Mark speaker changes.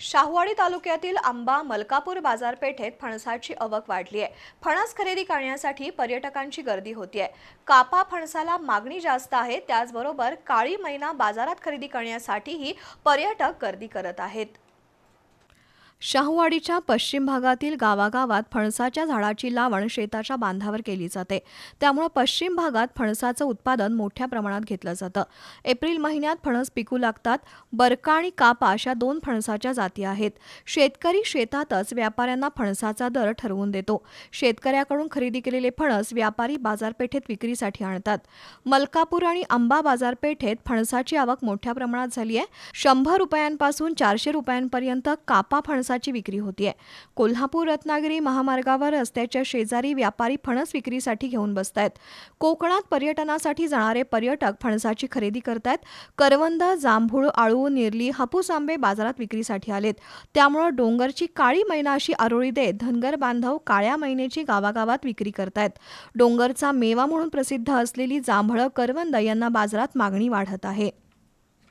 Speaker 1: शाहूवाडी तालुक्यातील आंबा मलकापूर बाजारपेठेत फणसाची आवक वाढली आहे. फणस खरेदी करण्यासाठी पर्यटकांची गर्दी होती आहे कापा फणसाला मागणी जास्त आहे त्याचबरोबर काळी मैना बाजारात खरेदी करण्यासाठीही पर्यटक गर्दी करत आहेत. शाहूवाडीच्या पश्चिम भागातील गावागावात फणसाच्या झाडाची लावण शेताच्या बांधावर केली जाते. त्यामुळं पश्चिम भागात फणसाचं उत्पादन मोठ्या प्रमाणात घेतलं जातं. एप्रिल महिन्यात फणस पिकू लागतात. बरका आणि कापा अशा दोन फणसाच्या जाती आहेत. शेतकरी शेतातच व्यापाऱ्यांना फणसाचा दर ठरवून देतो. शेतकऱ्याकडून खरेदी केलेले फणस व्यापारी बाजारपेठेत विक्रीसाठी आणतात. मलकापूर आणि आंबा बाजारपेठेत फणसाची आवक मोठ्या प्रमाणात झाली आहे शंभर रुपयांपासून चारशे रुपयांपर्यंत कापा फणस फणसाची विक्री होतीये. कोल्हापूर रत्नागिरी महामार्गावर रस्त्याच्या शेजारी व्यापारी फणस विक्रीसाठी घेऊन बसतायत. कोकणात पर्यटनासाठी जाणारे पर्यटक फणसाची खरेदी करतायत. करवंद जांभूळ आळू निरली हापूस आंबे बाजारात विक्रीसाठी आलेत. त्यामुळं डोंगरची काळी मैना अशी आरोळी देत धनगर बांधव काळ्या मैनेची गावागावात विक्री करतायत. डोंगरचा मेवा म्हणून प्रसिद्ध असलेली जांभळं करवंद यांना बाजारात मागणी वाढत आहे.